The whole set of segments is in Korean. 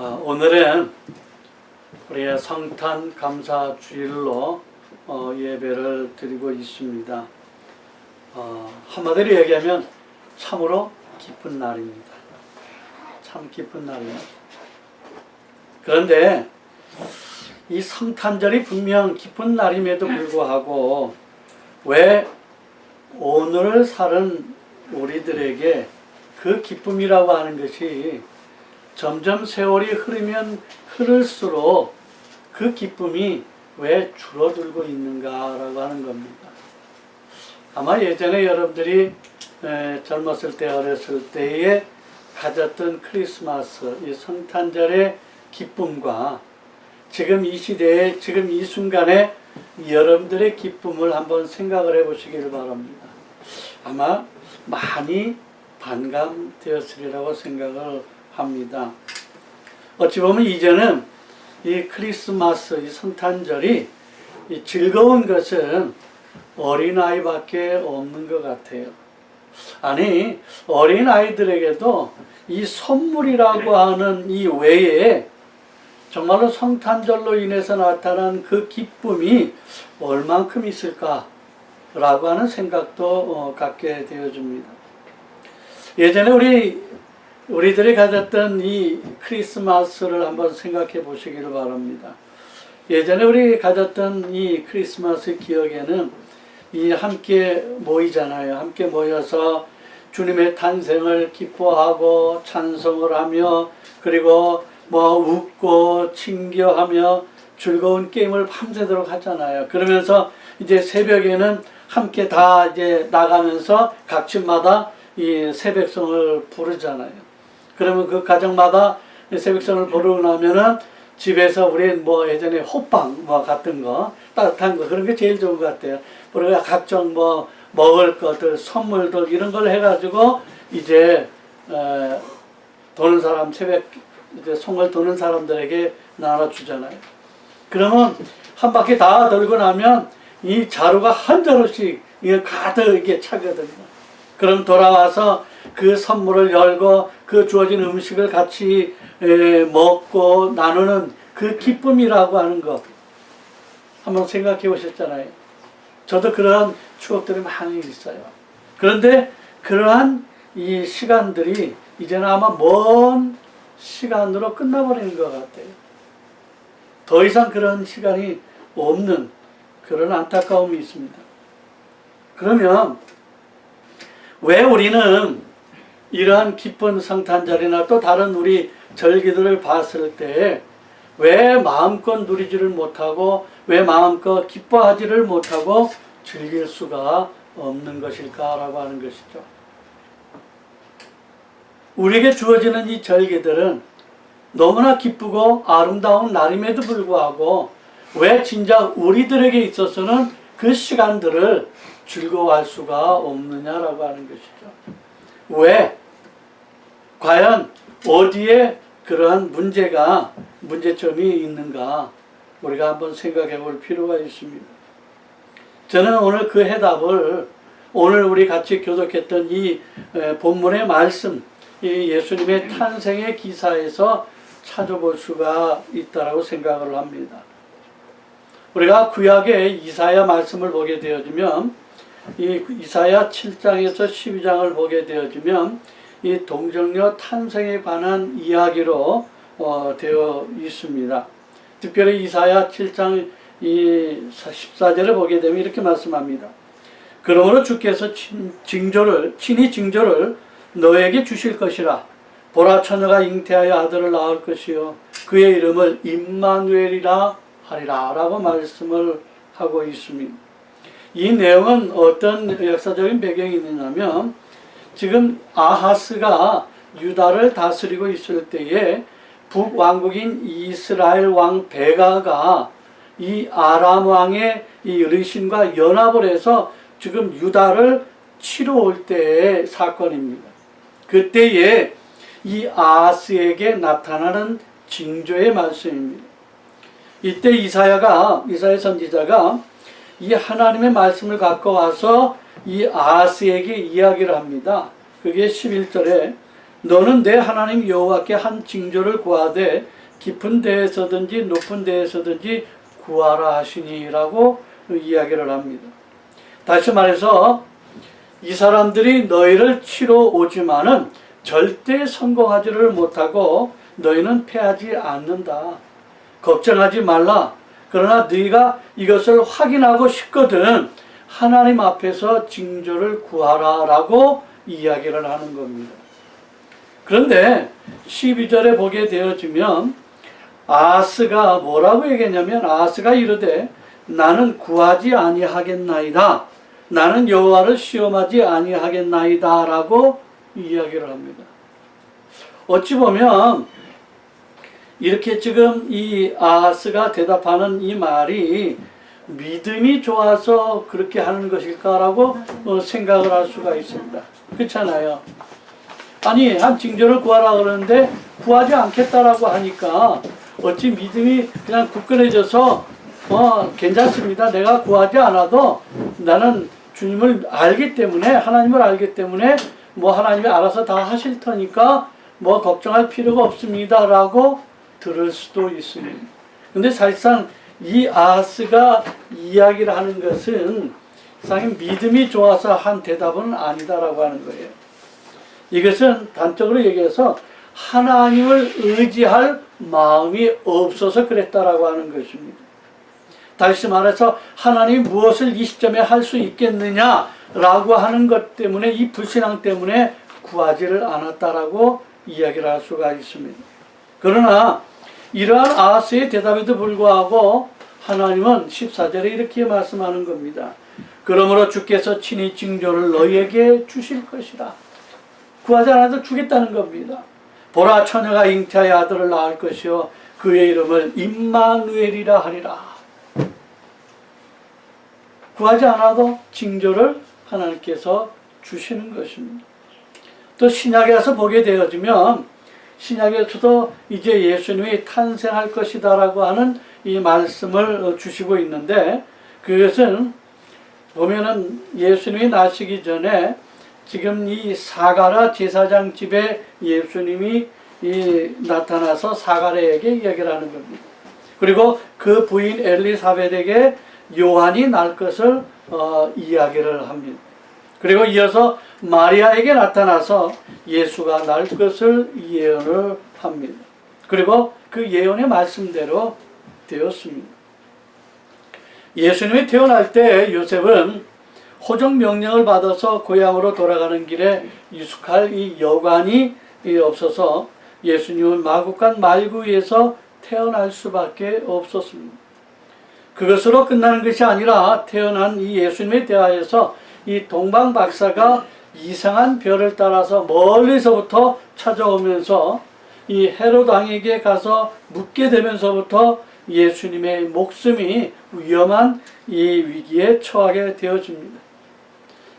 어, 오늘은 우리의 성탄 감사 주일로 어, 예배를 드리고 있습니다. 어, 한마디로 얘기하면 참으로 기쁜 날입니다. 참 기쁜 날입니다. 그런데 이 성탄절이 분명 기쁜 날임에도 불구하고 왜 오늘을 사는 우리들에게 그 기쁨이라고 하는 것이 점점 세월이 흐르면 흐를수록 그 기쁨이 왜 줄어들고 있는가라고 하는 겁니다. 아마 예전에 여러분들이 에, 젊었을 때 어렸을 때에 가졌던 크리스마스 이 성탄절의 기쁨과 지금 이 시대에 지금 이 순간에 여러분들의 기쁨을 한번 생각을 해 보시기를 바랍니다. 아마 많이 반감되었으리라고 생각을 합니다. 어찌 보면 이제는 이 크리스마스, 이 성탄절이 이 즐거운 것은 어린아이밖에 없는 것 같아요. 아니, 어린아이들에게도 이 선물이라고 하는 이 외에 정말로 성탄절로 인해서 나타난 그 기쁨이 얼만큼 있을까라고 하는 생각도 어, 갖게 되어줍니다. 예전에 우리 우리들이 가졌던 이 크리스마스를 한번 생각해 보시기를 바랍니다. 예전에 우리 가졌던 이 크리스마스 기억에는 이 함께 모이잖아요. 함께 모여서 주님의 탄생을 기뻐하고 찬송을 하며 그리고 뭐 웃고 친교하며 즐거운 게임을 밤새도록 하잖아요. 그러면서 이제 새벽에는 함께 다 이제 나가면서 각 집마다 이 새벽성을 부르잖아요. 그러면 그 가정마다 새벽성을 부르고 나면은 집에서 우리는 뭐 예전에 호빵 뭐 같은 거 따뜻한 거 그런 게 제일 좋은 것 같아요. 우리가 각종 뭐 먹을 것들 선물들 이런 걸 해가지고 이제 어, 도는 사람 새벽 이제 송을 도는 사람들에게 나눠주잖아요. 그러면 한 바퀴 다 돌고 나면 이 자루가 한 자루씩 이게 가득 이게 차거든요. 그럼 돌아와서 그 선물을 열고 그 주어진 음식을 같이 에, 먹고 나누는 그 기쁨이라고 하는 것 한번 생각해 보셨잖아요. 저도 그러한 추억들이 많이 있어요. 그런데 그러한 이 시간들이 이제는 아마 먼 시간으로 끝나버리는 것 같아요. 더 이상 그런 시간이 없는 그런 안타까움이 있습니다. 그러면 왜 우리는 이러한 기쁜 성탄절이나 또 다른 우리 절기들을 봤을 때 왜 마음껏 누리지를 못하고 왜 마음껏 기뻐하지를 못하고 즐길 수가 없는 것일까라고 하는 것이죠. 우리에게 주어지는 이 절기들은 너무나 기쁘고 아름다운 날임에도 불구하고 왜 진작 우리들에게 있어서는 그 시간들을 즐거워할 수가 없느냐라고 하는 것이죠. 왜? 과연 어디에 그러한 문제가 문제점이 있는가 우리가 한번 생각해 볼 필요가 있습니다. 저는 오늘 그 해답을 오늘 우리 같이 교독했던 이 본문의 말씀, 이 예수님의 탄생의 기사에서 찾아볼 수가 있다라고 생각을 합니다. 우리가 구약의 이사야 말씀을 보게 되어지면 이 이사야 7장에서 12장을 보게 되어지면 이 동정녀 탄생에 관한 이야기로 어, 되어 있습니다. 특별히 이사야 7장 이 14절을 보게 되면 이렇게 말씀합니다. 그러므로 주께서 친, 징조를 친히 징조를 너에게 주실 것이라 보라 처녀가 잉태하여 아들을 낳을 것이요 그의 이름을 임마누엘이라 하리라라고 말씀을 하고 있습니다. 이 내용은 어떤 역사적인 배경이 있느냐면 지금 아하스가 유다를 다스리고 있을 때에 북왕국인 이스라엘 왕 베가가 이 아람 왕의 이 르신과 연합을 해서 지금 유다를 치러 올 때의 사건입니다. 그때에 이 아하스에게 나타나는 징조의 말씀입니다. 이때 이사야가 이사야 선지자가 이 하나님의 말씀을 갖고 와서 이 아하스에게 이야기를 합니다. 그게 11절에 너는 내 하나님 여호와께 한 징조를 구하되 깊은 데에서든지 높은 데에서든지 구하라 하시니라고 이야기를 합니다. 다시 말해서 이 사람들이 너희를 치러 오지만은 절대 성공하지를 못하고 너희는 패하지 않는다. 걱정하지 말라. 그러나 네가 이것을 확인하고 싶거든 하나님 앞에서 징조를 구하라라고 이야기를 하는 겁니다. 그런데 12절에 보게 되어지면 아스가 뭐라고 얘기했냐면 아스가 이르되 나는 구하지 아니하겠나이다. 나는 여호와를 시험하지 아니하겠나이다라고 이야기를 합니다. 어찌 보면 이렇게 지금 이 아하스가 대답하는 이 말이 믿음이 좋아서 그렇게 하는 것일까라고 어, 생각을 할 수가 있습니다. 그렇잖아요. 아니 한 징조를 구하라 그러는데 구하지 않겠다라고 하니까 어찌 믿음이 그냥 굳건해져서 어 괜찮습니다. 내가 구하지 않아도 나는 주님을 알기 때문에 하나님을 알기 때문에 뭐 하나님이 알아서 다 하실 테니까 뭐 걱정할 필요가 없습니다라고 들을 수도 있습니다. 근데 사실상 이 아하스가 이야기를 하는 것은 사실 믿음이 좋아서 한 대답은 아니다라고 하는 거예요. 이것은 단적으로 얘기해서 하나님을 의지할 마음이 없어서 그랬다라고 하는 것입니다. 다시 말해서 하나님 무엇을 이 시점에 할 수 있겠느냐라고 하는 것 때문에 이 불신앙 때문에 구하지를 않았다라고 이야기를 할 수가 있습니다. 그러나 이러한 아하스의 대답에도 불구하고 하나님은 14절에 이렇게 말씀하는 겁니다. 그러므로 주께서 친히 징조를 너희에게 주실 것이라. 구하지 않아도 주겠다는 겁니다. 보라 처녀가 잉태하여 아들을 낳을 것이요 그의 이름을 임마누엘이라 하리라. 구하지 않아도 징조를 하나님께서 주시는 것입니다. 또 신약에서 보게 되어지면 신약에서도 이제 예수님이 탄생할 것이다 라고 하는 이 말씀을 주시고 있는데 그것은 보면은 예수님이 나시기 전에 지금 이 사가라 제사장 집에 예수님이 이 나타나서 사가랴에게 이야기를 하는 겁니다. 그리고 그 부인 엘리사벳에게 요한이 날 것을 어, 이야기를 합니다. 그리고 이어서 마리아에게 나타나서 예수가 날 것을 예언을 합니다. 그리고 그 예언의 말씀대로 되었습니다. 예수님이 태어날 때 요셉은 호정 명령을 받아서 고향으로 돌아가는 길에 유숙할 이 여관이 없어서 예수님은 마국간 말구에서 태어날 수밖에 없었습니다. 그것으로 끝나는 것이 아니라 태어난 이 예수님에 대하여서 이 동방 박사가 이상한 별을 따라서 멀리서부터 찾아오면서 이 헤롯 왕에게 가서 묻게 되면서부터 예수님의 목숨이 위험한 이 위기에 처하게 되어집니다.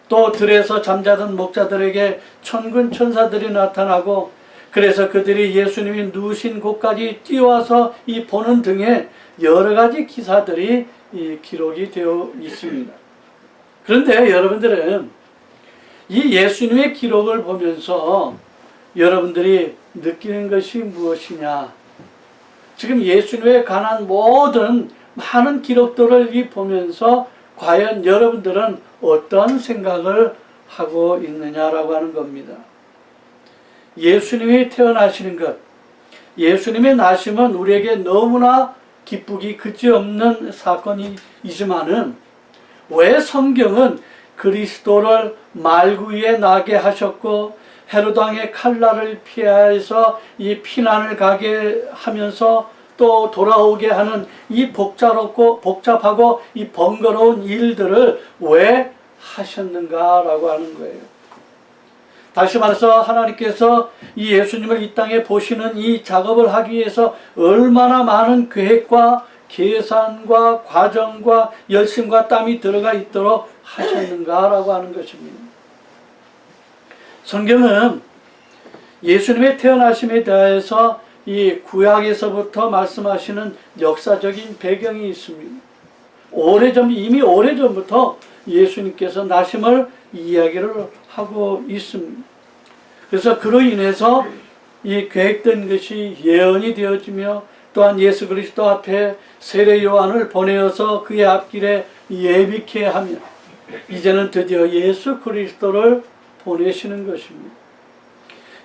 또 들에서 잠자던 목자들에게 천군 천사들이 나타나고 그래서 그들이 예수님이 누우신 곳까지 뛰어와서 이 보는 등의 여러 가지 기사들이 이 기록이 되어 있습니다. 그런데 여러분들은 이 예수님의 기록을 보면서 여러분들이 느끼는 것이 무엇이냐? 지금 예수님에 관한 모든 많은 기록들을 이 보면서 과연 여러분들은 어떤 생각을 하고 있느냐라고 하는 겁니다. 예수님이 태어나시는 것, 예수님의 나심은 우리에게 너무나 기쁘기 그지없는 사건이지만은 왜 성경은 그리스도를 말구 위에 나게 하셨고 헤로당의 칼날을 피해서 이 피난을 가게 하면서 또 돌아오게 하는 이 복잡하고 복잡하고 이 번거로운 일들을 왜 하셨는가라고 하는 거예요. 다시 말해서 하나님께서 이 예수님을 이 땅에 보시는 이 작업을 하기 위해서 얼마나 많은 계획과 계산과 과정과 열심과 땀이 들어가 있도록 하셨는가라고 하는 것입니다. 성경은 예수님의 태어나심에 대해서 이 구약에서부터 말씀하시는 역사적인 배경이 있습니다. 오래전 이미 오래전부터 예수님께서 나심을 이야기를 하고 있습니다. 그래서 그로 인해서 이 계획된 것이 예언이 되어지며 또한 예수 그리스도 앞에 세례 요한을 보내어서 그의 앞길에 예비케 하며 이제는 드디어 예수 그리스도를 보내시는 것입니다.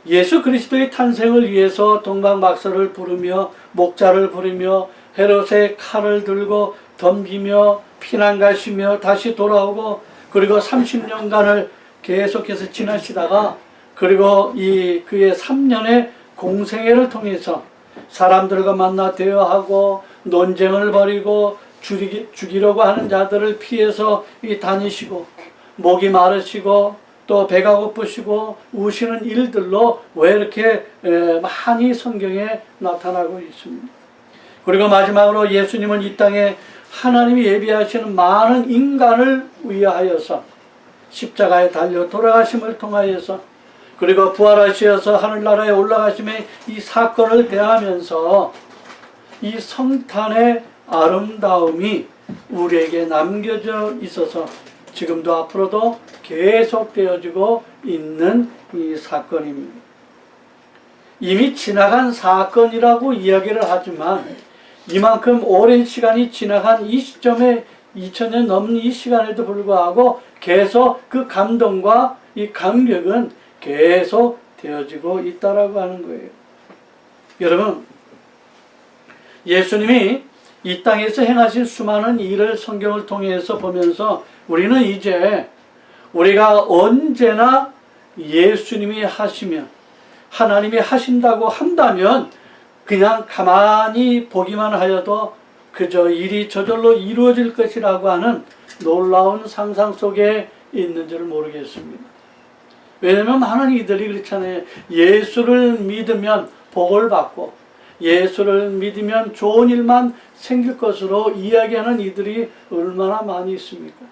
예수 그리스도의 탄생을 위해서 동방 박사를 부르며 목자를 부르며 헤롯의 칼을 들고 덤비며 피난 가시며 다시 돌아오고 그리고 30년간을 계속해서 지나시다가 그리고 이 그의 3년의 공생애를 통해서 사람들과 만나 대화하고 논쟁을 벌이고 죽이, 죽이려고 하는 자들을 피해서 이 다니시고 목이 마르시고 또 배가 고프시고 우시는 일들로 왜 이렇게 에, 많이 성경에 나타나고 있습니다. 그리고 마지막으로 예수님은 이 땅에 하나님이 예비하시는 많은 인간을 위하여서 십자가에 달려 돌아가심을 통하여서 그리고 부활하시어서 하늘나라에 올라가심의 이 사건을 대하면서 이 성탄의 아름다움이 우리에게 남겨져 있어서 지금도 앞으로도 계속되어지고 있는 이 사건입니다. 이미 지나간 사건이라고 이야기를 하지만 이만큼 오랜 시간이 지나간 이 시점에 2000년 넘는 이 시간에도 불구하고 계속 그 감동과 이 감격은 계속 되어지고 있다라고 하는 거예요. 여러분, 예수님이 이 땅에서 행하신 수많은 일을 성경을 통해서 보면서 우리는 이제 우리가 언제나 예수님이 하시면 하나님이 하신다고 한다면 그냥 가만히 보기만 하여도 그저 일이 저절로 이루어질 것이라고 하는 놀라운 상상 속에 있는 줄 모르겠습니다. 왜냐면 많은 이들이 그렇잖아요. 예수를 믿으면 복을 받고 예수를 믿으면 좋은 일만 생길 것으로 이야기하는 이들이 얼마나 많이 있습니까?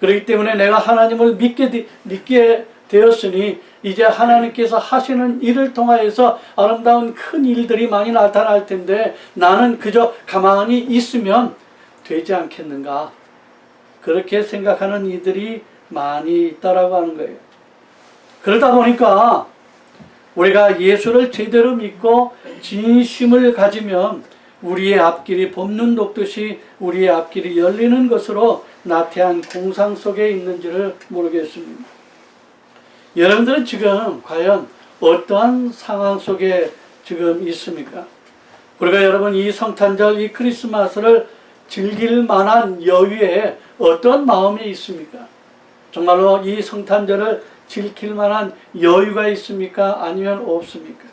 그렇기 때문에 내가 하나님을 믿게, 되, 믿게 되었으니 이제 하나님께서 하시는 일을 통하여서 아름다운 큰 일들이 많이 나타날 텐데 나는 그저 가만히 있으면 되지 않겠는가? 그렇게 생각하는 이들이 많이 있다라고 하는 거예요. 그러다 보니까 우리가 예수를 제대로 믿고 진심을 가지면 우리의 앞길이 봄눈 녹듯이 우리의 앞길이 열리는 것으로 나태한 공상 속에 있는지를 모르겠습니다. 여러분들은 지금 과연 어떠한 상황 속에 지금 있습니까? 우리가 여러분 이 성탄절, 이 크리스마스를 즐길 만한 여유에 어떤 마음이 있습니까? 정말로 이 성탄절을 즐길 만한 여유가 있습니까? 아니면 없습니까?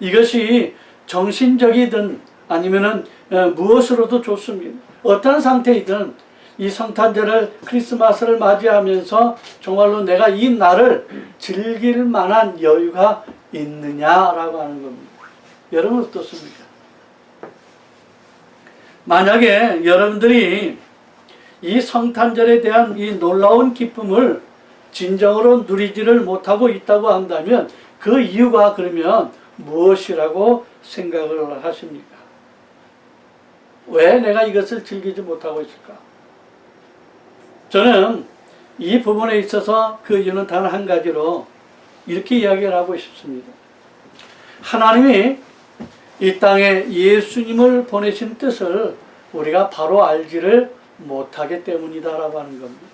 이것이 정신적이든 아니면은 어, 무엇으로도 좋습니다. 어떤 상태이든 이 성탄절을 크리스마스를 맞이하면서 정말로 내가 이 날을 즐길 만한 여유가 있느냐라고 하는 겁니다. 여러분 어떻습니까? 만약에 여러분들이 이 성탄절에 대한 이 놀라운 기쁨을 진정으로 누리지를 못하고 있다고 한다면 그 이유가 그러면 무엇이라고 생각을 하십니까? 왜 내가 이것을 즐기지 못하고 있을까? 저는 이 부분에 있어서 그 이유는 단 한 가지로 이렇게 이야기를 하고 싶습니다. 하나님이 이 땅에 예수님을 보내신 뜻을 우리가 바로 알지를 못하기 때문이다라고 하는 겁니다.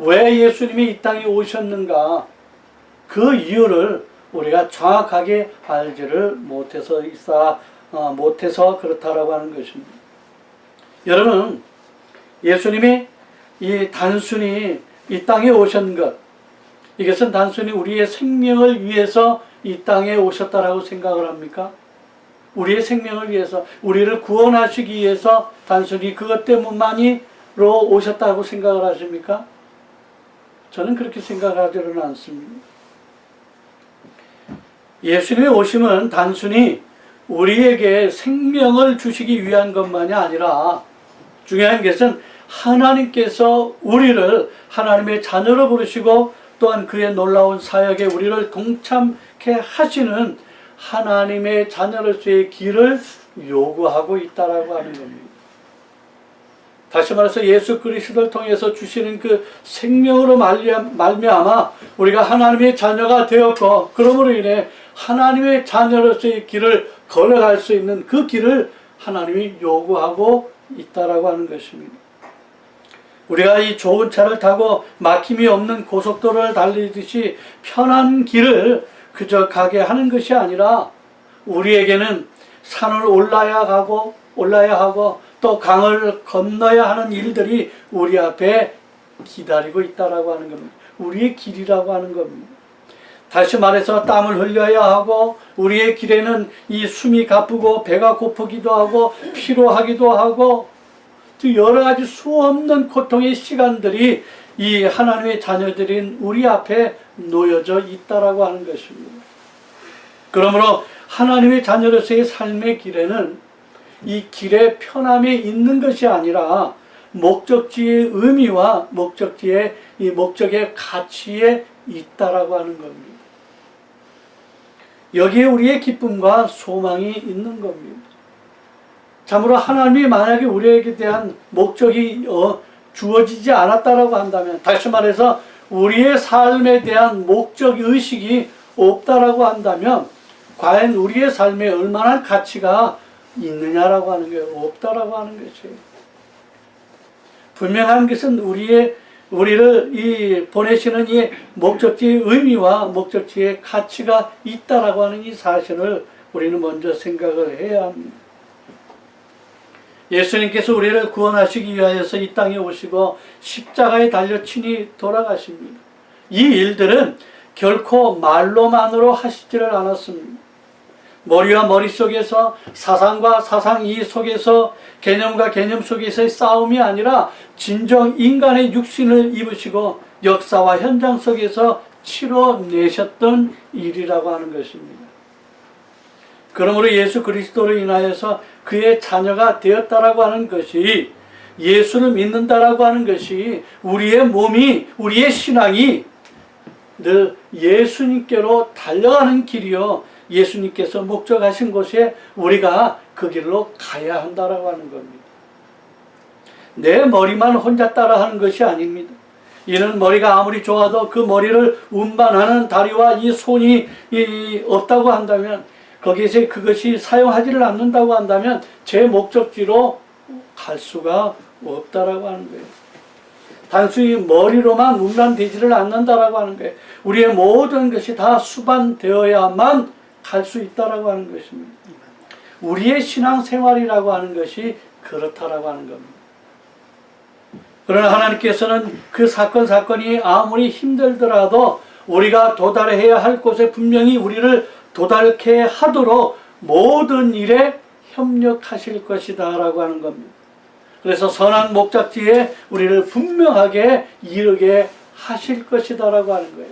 왜 예수님이 이 땅에 오셨는가? 그 이유를 우리가 정확하게 알지를 못해서 있어 어, 못해서 그렇다라고 하는 것입니다. 여러분, 예수님이 이 단순히 이 땅에 오신 것, 이것은 단순히 우리의 생명을 위해서 이 땅에 오셨다라고 생각을 합니까? 우리의 생명을 위해서, 우리를 구원하시기 위해서 단순히 그것 때문만이로 오셨다고 생각을 하십니까? 저는 그렇게 생각하지는 않습니다. 예수님의 오심은 단순히 우리에게 생명을 주시기 위한 것만이 아니라 중요한 것은 하나님께서 우리를 하나님의 자녀로 부르시고 또한 그의 놀라운 사역에 우리를 동참케 하시는 하나님의 자녀로서의 길을 요구하고 있다라고 하는 겁니다. 다시 말해서 예수 그리스도를 통해서 주시는 그 생명으로 말미암- 말미암아 우리가 하나님의 자녀가 되었고 그러므로 인해 하나님의 자녀로서의 길을 걸어갈 수 있는 그 길을 하나님이 요구하고 있다라고 하는 것입니다. 우리가 이 좋은 차를 타고 막힘이 없는 고속도로를 달리듯이 편한 길을 그저 가게 하는 것이 아니라 우리에게는 산을 올라야 가고 올라야 하고 또 강을 건너야 하는 일들이 우리 앞에 기다리고 있다라고 하는 겁니다. 우리의 길이라고 하는 겁니다. 다시 말해서 땀을 흘려야 하고 우리의 길에는 이 숨이 가쁘고 배가 고프기도 하고 피로하기도 하고 또 여러 가지 수없는 고통의 시간들이 이 하나님의 자녀들인 우리 앞에 놓여져 있다라고 하는 것입니다. 그러므로 하나님의 자녀로서의 삶의 길에는 이 길의 편함에 있는 것이 아니라 목적지의 의미와 목적지의 이 목적의 가치에 있다라고 하는 겁니다. 여기에 우리의 기쁨과 소망이 있는 겁니다. 참으로 하나님이 만약에 우리에게 대한 목적이 어, 주어지지 않았다라고 한다면 다시 말해서 우리의 삶에 대한 목적 의식이 없다라고 한다면 과연 우리의 삶에 얼마나 가치가 있느냐라고 하는 게 없다라고 하는 것이에요. 분명한 것은 우리의 우리를 이 보내시는 이 목적지의 의미와 목적지의 가치가 있다라고 하는 이 사실을 우리는 먼저 생각을 해야 합니다. 예수님께서 우리를 구원하시기 위하여서 이 땅에 오시고 십자가에 달려 친히 돌아가십니다. 이 일들은 결코 말로만으로 하시지를 않았습니다. 머리와 머릿속에서 사상과 사상 이 속에서 개념과 개념 속에서의 싸움이 아니라 진정 인간의 육신을 입으시고 역사와 현장 속에서 치러내셨던 일이라고 하는 것입니다. 그러므로 예수 그리스도로 인하여서 그의 자녀가 되었다라고 하는 것이 예수를 믿는다라고 하는 것이 우리의 몸이 우리의 신앙이 늘 예수님께로 달려가는 길이요 예수님께서 목적하신 곳에 우리가 그 길로 가야 한다라고 하는 겁니다. 내 머리만 혼자 따라하는 것이 아닙니다. 이는 머리가 아무리 좋아도 그 머리를 운반하는 다리와 이 손이 이 없다고 한다면 거기에서 그것이 사용하지를 않는다고 한다면 제 목적지로 갈 수가 없다라고 하는 거예요. 단순히 머리로만 운반되지를 않는다라고 하는 거예요. 우리의 모든 것이 다 수반되어야만 갈 수 있다라고 하는 것입니다. 우리의 신앙 생활이라고 하는 것이 그렇다라고 하는 겁니다. 그러나 하나님께서는 그 사건 사건이 아무리 힘들더라도 우리가 도달해야 할 곳에 분명히 우리를 도달케 하도록 모든 일에 협력하실 것이다 라고 하는 겁니다. 그래서 선한 목적지에 우리를 분명하게 이르게 하실 것이다 라고 하는 거예요.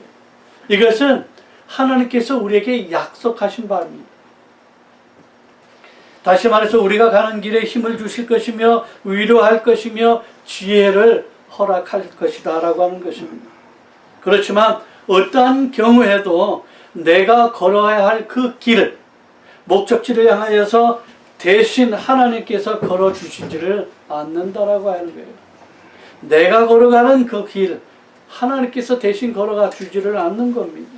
이것은 하나님께서 우리에게 약속하신 바입니다. 다시 말해서 우리가 가는 길에 힘을 주실 것이며 위로할 것이며 지혜를 허락할 것이다 라고 하는 것입니다. 그렇지만 어떠한 경우에도 내가 걸어야 할 그 길을 목적지를 향하여서 대신 하나님께서 걸어 주시지를 않는다라고 하는 거예요. 내가 걸어가는 그 길 하나님께서 대신 걸어가 주지를 않는 겁니다.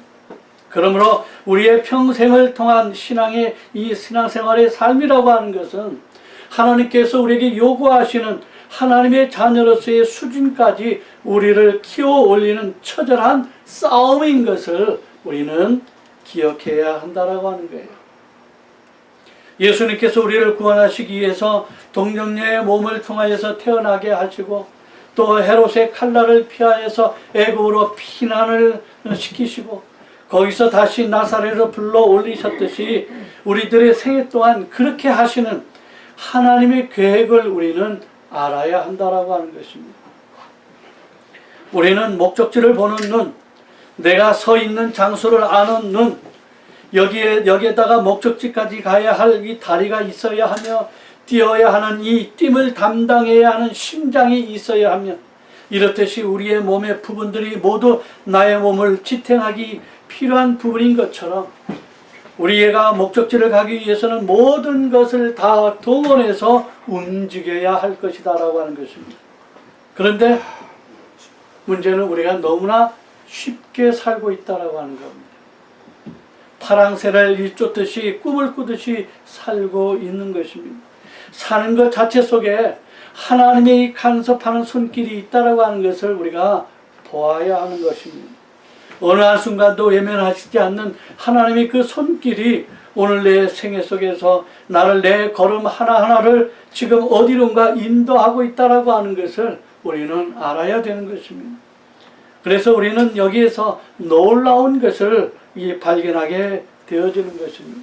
그러므로 우리의 평생을 통한 신앙의 이 신앙생활의 삶이라고 하는 것은 하나님께서 우리에게 요구하시는 하나님의 자녀로서의 수준까지 우리를 키워 올리는 처절한 싸움인 것을 우리는 기억해야 한다라고 하는 거예요. 예수님께서 우리를 구원하시기 위해서 동정녀의 몸을 통하여서 태어나게 하시고 또 헤롯의 칼날을 피하여서 애굽으로 피난을 시키시고 거기서 다시 나사렛으로 불러 올리셨듯이 우리들의 생애 동안 그렇게 하시는 하나님의 계획을 우리는 알아야 한다라고 하는 것입니다. 우리는 목적지를 보는 눈, 내가 서 있는 장소를 아는 눈, 여기에 여기에다가 목적지까지 가야 할 이 다리가 있어야 하며 뛰어야 하는 이 뜀을 담당해야 하는 심장이 있어야 하며 이렇듯이 우리의 몸의 부분들이 모두 나의 몸을 지탱하기 필요한 부분인 것처럼 우리가 목적지를 가기 위해서는 모든 것을 다 동원해서 움직여야 할 것이다 라고 하는 것입니다. 그런데 문제는 우리가 너무나 쉽게 살고 있다라고 하는 겁니다. 파랑새를 일쫓듯이 꿈을 꾸듯이 살고 있는 것입니다. 사는 것 자체 속에 하나님의 간섭하는 손길이 있다라고 하는 것을 우리가 보아야 하는 것입니다. 어느 한순간도 외면하시지 않는 하나님의 그 손길이 오늘 내 생애 속에서 나를 내 걸음 하나하나를 지금 어디론가 인도하고 있다라고 하는 것을 우리는 알아야 되는 것입니다. 그래서 우리는 여기에서 놀라운 것을 이 발견하게 되어지는 것입니다.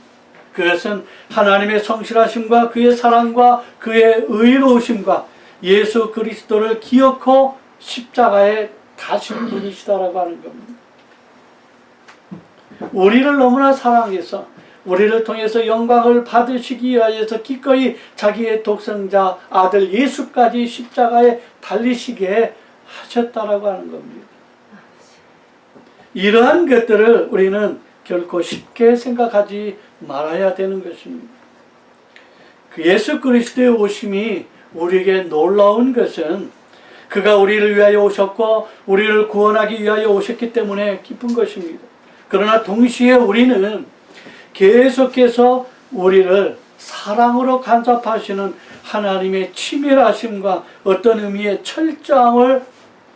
그것은 하나님의 성실하심과 그의 사랑과 그의 의로우심과 예수 그리스도를 기억하고 십자가에 가신 분이시다라고 하는 겁니다. 우리를 너무나 사랑해서 우리를 통해서 영광을 받으시기 위하여서 기꺼이 자기의 독생자 아들 예수까지 십자가에 달리시게 하셨다라고 하는 겁니다. 이러한 것들을 우리는 결코 쉽게 생각하지 말아야 되는 것입니다. 그 예수 그리스도의 오심이 우리에게 놀라운 것은 그가 우리를 위하여 오셨고 우리를 구원하기 위하여 오셨기 때문에 기쁜 것입니다. 그러나 동시에 우리는 계속해서 우리를 사랑으로 간섭하시는 하나님의 치밀하심과 어떤 의미의 철저함을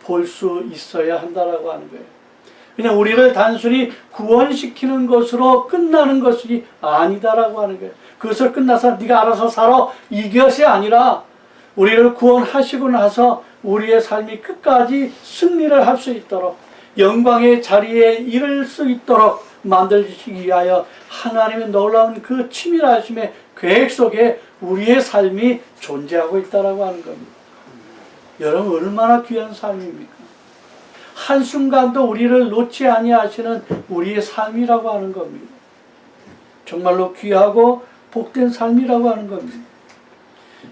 볼 수 있어야 한다라고 하는 거예요. 그냥 우리를 단순히 구원시키는 것으로 끝나는 것이 아니다라고 하는 거예요. 그것을 끝나서 네가 알아서 살아 이것이 아니라 우리를 구원하시고 나서 우리의 삶이 끝까지 승리를 할 수 있도록 영광의 자리에 이를 수 있도록 만들기 위하여 하나님의 놀라운 그 치밀하심의 계획 속에 우리의 삶이 존재하고 있다라고 하는 겁니다. 여러분 얼마나 귀한 삶입니까? 한순간도 우리를 놓지 아니하시는 우리의 삶이라고 하는 겁니다. 정말로 귀하고 복된 삶이라고 하는 겁니다.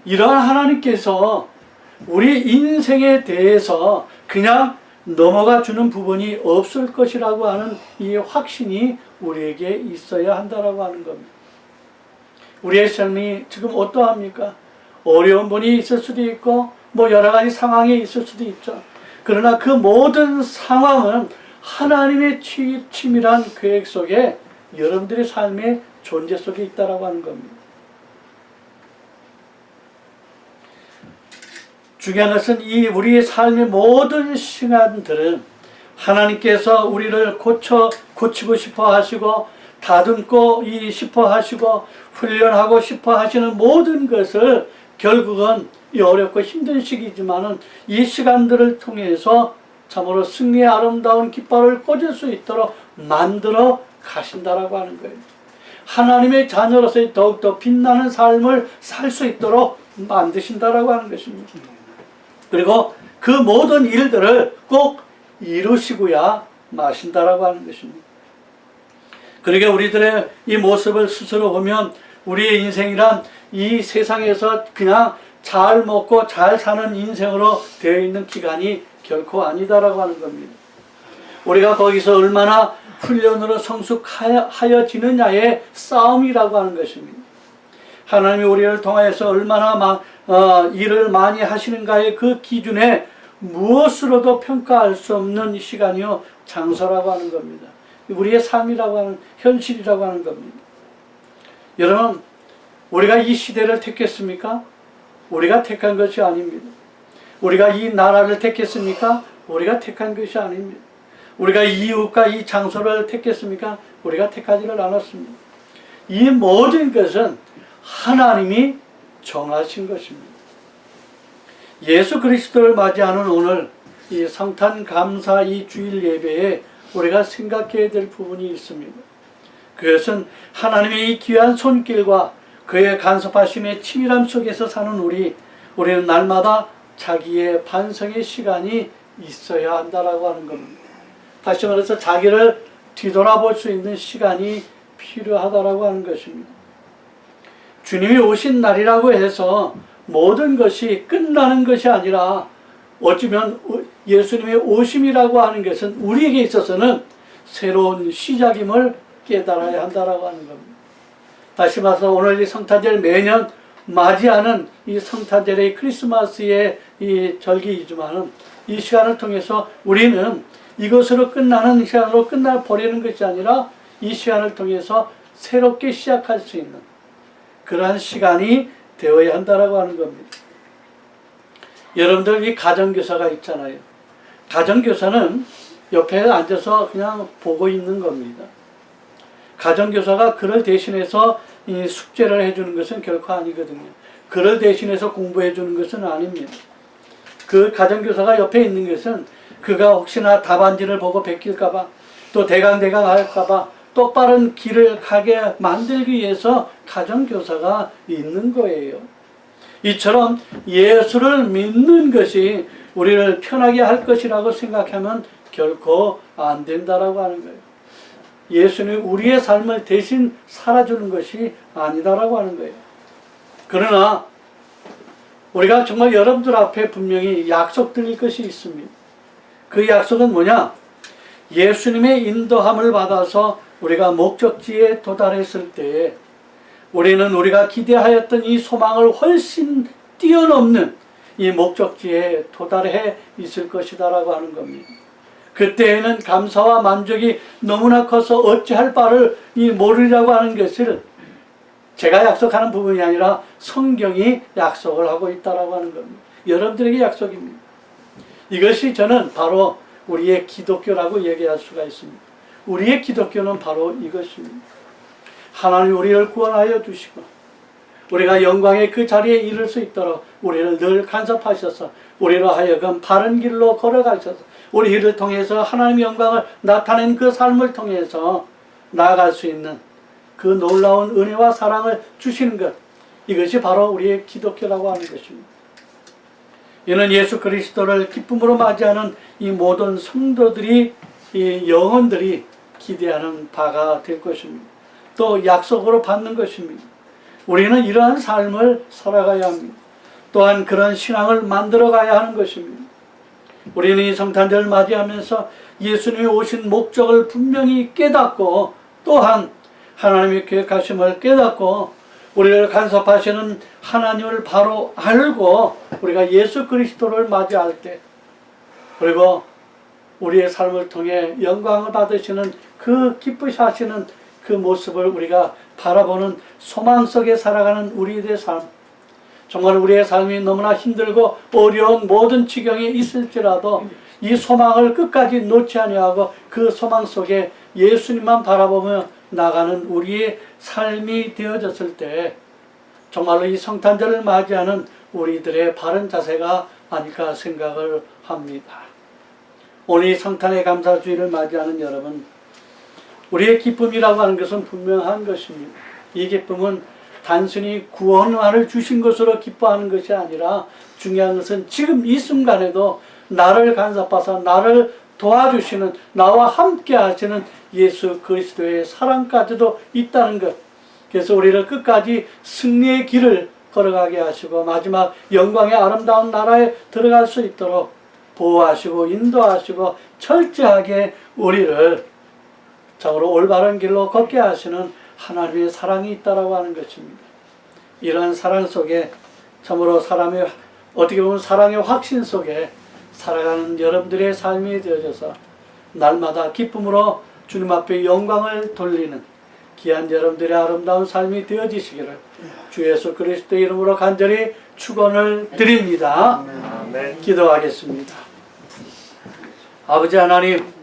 이러한 하나님께서 우리 인생에 대해서 그냥 넘어가 주는 부분이 없을 것이라고 하는 이 확신이 우리에게 있어야 한다라고 하는 겁니다. 우리의 삶이 지금 어떠합니까? 어려운 분이 있을 수도 있고 뭐 여러 가지 상황이 있을 수도 있죠. 그러나 그 모든 상황은 하나님의 치, 치밀한 계획 속에 여러분들의 삶의 존재 속에 있다라고 하는 겁니다. 중요한 것은 이 우리의 삶의 모든 시간들은 하나님께서 우리를 고쳐 고치고 싶어 하시고 다듬고 이 싶어 하시고 훈련하고 싶어 하시는 모든 것을 결국은 이 어렵고 힘든 시기지만은 이 시간들을 통해서 참으로 승리의 아름다운 깃발을 꽂을 수 있도록 만들어 가신다라고 하는 거예요. 하나님의 자녀로서의 더욱더 빛나는 삶을 살 수 있도록 만드신다라고 하는 것입니다. 그리고 그 모든 일들을 꼭 이루시고야 마신다라고 하는 것입니다. 그러니까 우리들의 이 모습을 스스로 보면 우리의 인생이란 이 세상에서 그냥 잘 먹고 잘 사는 인생으로 되어 있는 기간이 결코 아니다라고 하는 겁니다. 우리가 거기서 얼마나 훈련으로 성숙하여지느냐의 싸움이라고 하는 것입니다. 하나님이 우리를 통하여서 얼마나 막, 어, 일을 많이 하시는가의 그 기준에 무엇으로도 평가할 수 없는 시간이요 장소라고 하는 겁니다. 우리의 삶이라고 하는 현실이라고 하는 겁니다. 여러분, 우리가 이 시대를 택했습니까? 우리가 택한 것이 아닙니다. 우리가 이 나라를 택했습니까? 우리가 택한 것이 아닙니다. 우리가 이 이웃과 이 장소를 택했습니까? 우리가 택하지를 않았습니다. 이 모든 것은 하나님이 정하신 것입니다. 예수 그리스도를 맞이하는 오늘 이 성탄 감사 이 주일 예배에 우리가 생각해야 될 부분이 있습니다. 그것은 하나님의 이 귀한 손길과 그의 간섭하심의 치밀함 속에서 사는 우리, 우리는 날마다 자기의 반성의 시간이 있어야 한다라고 하는 겁니다. 다시 말해서 자기를 뒤돌아볼 수 있는 시간이 필요하다라고 하는 것입니다. 주님이 오신 날이라고 해서 모든 것이 끝나는 것이 아니라 어쩌면 예수님의 오심이라고 하는 것은 우리에게 있어서는 새로운 시작임을 깨달아야 한다라고 하는 겁니다. 다시 말해서 오늘 이 성탄절 매년 맞이하는 이 성탄절의 크리스마스의 이 절기이지만은 이 시간을 통해서 우리는 이것으로 끝나는 시간으로 끝나 버리는 것이 아니라 이 시간을 통해서 새롭게 시작할 수 있는 그러한 시간이 되어야 한다라고 하는 겁니다. 여러분들 이 가정교사가 있잖아요. 가정교사는 옆에 앉아서 그냥 보고 있는 겁니다. 가정교사가 그를 대신해서 이 숙제를 해주는 것은 결코 아니거든요. 그를 대신해서 공부해 주는 것은 아닙니다. 그 가정교사가 옆에 있는 것은 그가 혹시나 답안지를 보고 베낄까봐 또 대강대강 할까봐 똑바른 길을 가게 만들기 위해서 가정교사가 있는 거예요. 이처럼 예수를 믿는 것이 우리를 편하게 할 것이라고 생각하면 결코 안 된다라고 하는 거예요. 예수는 우리의 삶을 대신 살아주는 것이 아니다라고 하는 거예요. 그러나 우리가 정말 여러분들 앞에 분명히 약속 드릴 것이 있습니다. 그 약속은 뭐냐? 예수님의 인도함을 받아서 우리가 목적지에 도달했을 때에 우리는 우리가 기대하였던 이 소망을 훨씬 뛰어넘는 이 목적지에 도달해 있을 것이다라고 하는 겁니다. 그때에는 감사와 만족이 너무나 커서 어찌할 바를 이 모르리라고 하는 것을 제가 약속하는 부분이 아니라 성경이 약속을 하고 있다라고 하는 겁니다. 여러분들에게 약속입니다. 이것이 저는 바로 우리의 기독교라고 얘기할 수가 있습니다. 우리의 기독교는 바로 이것입니다. 하나님 우리를 구원하여 주시고 우리가 영광의 그 자리에 이를 수 있도록 우리를 늘 간섭하셔서 우리로 하여금 바른 길로 걸어가셔서 우리를 통해서 하나님의 영광을 나타낸 그 삶을 통해서 나아갈 수 있는 그 놀라운 은혜와 사랑을 주시는 것 이것이 바로 우리의 기독교라고 하는 것입니다. 이는 예수 그리스도를 기쁨으로 맞이하는 이 모든 성도들이 이 영혼들이 기대하는 바가 될 것입니다. 또 약속으로 받는 것입니다. 우리는 이러한 삶을 살아가야 합니다. 또한 그런 신앙을 만들어 가야 하는 것입니다. 우리는 이 성탄절을 맞이하면서 예수님이 오신 목적을 분명히 깨닫고 또한 하나님의 계획하심을 깨닫고 우리를 간섭하시는 하나님을 바로 알고 우리가 예수 그리스도를 맞이할 때 그리고 우리의 삶을 통해 영광을 받으시는 그 기쁘시하시는 그 모습을 우리가 바라보는 소망 속에 살아가는 우리들의 삶 정말 우리의 삶이 너무나 힘들고 어려운 모든 지경에 있을지라도 이 소망을 끝까지 놓지 아니하고 그 소망 속에 예수님만 바라보며 나가는 우리의 삶이 되어졌을 때 정말로 이 성탄절을 맞이하는 우리들의 바른 자세가 아닐까 생각을 합니다. 오늘 이 성탄의 감사주의를 맞이하는 여러분, 우리의 기쁨이라고 하는 것은 분명한 것입니다. 이 기쁨은 단순히 구원을 주신 것으로 기뻐하는 것이 아니라 중요한 것은 지금 이 순간에도 나를 간섭하사 나를 도와주시는 나와 함께 하시는 예수 그리스도의 사랑까지도 있다는 것. 그래서 우리를 끝까지 승리의 길을 걸어가게 하시고 마지막 영광의 아름다운 나라에 들어갈 수 있도록 보호하시고 인도하시고 철저하게 우리를 참으로 올바른 길로 걷게 하시는 하나님의 사랑이 있다라고 하는 것입니다. 이런 사랑 속에 참으로 사람의 어떻게 보면 사랑의 확신 속에 살아가는 여러분들의 삶이 되어져서 날마다 기쁨으로 주님 앞에 영광을 돌리는 귀한 여러분들의 아름다운 삶이 되어지시기를 주 예수 그리스도 이름으로 간절히 축원을 드립니다. 기도하겠습니다. 아버지 하나님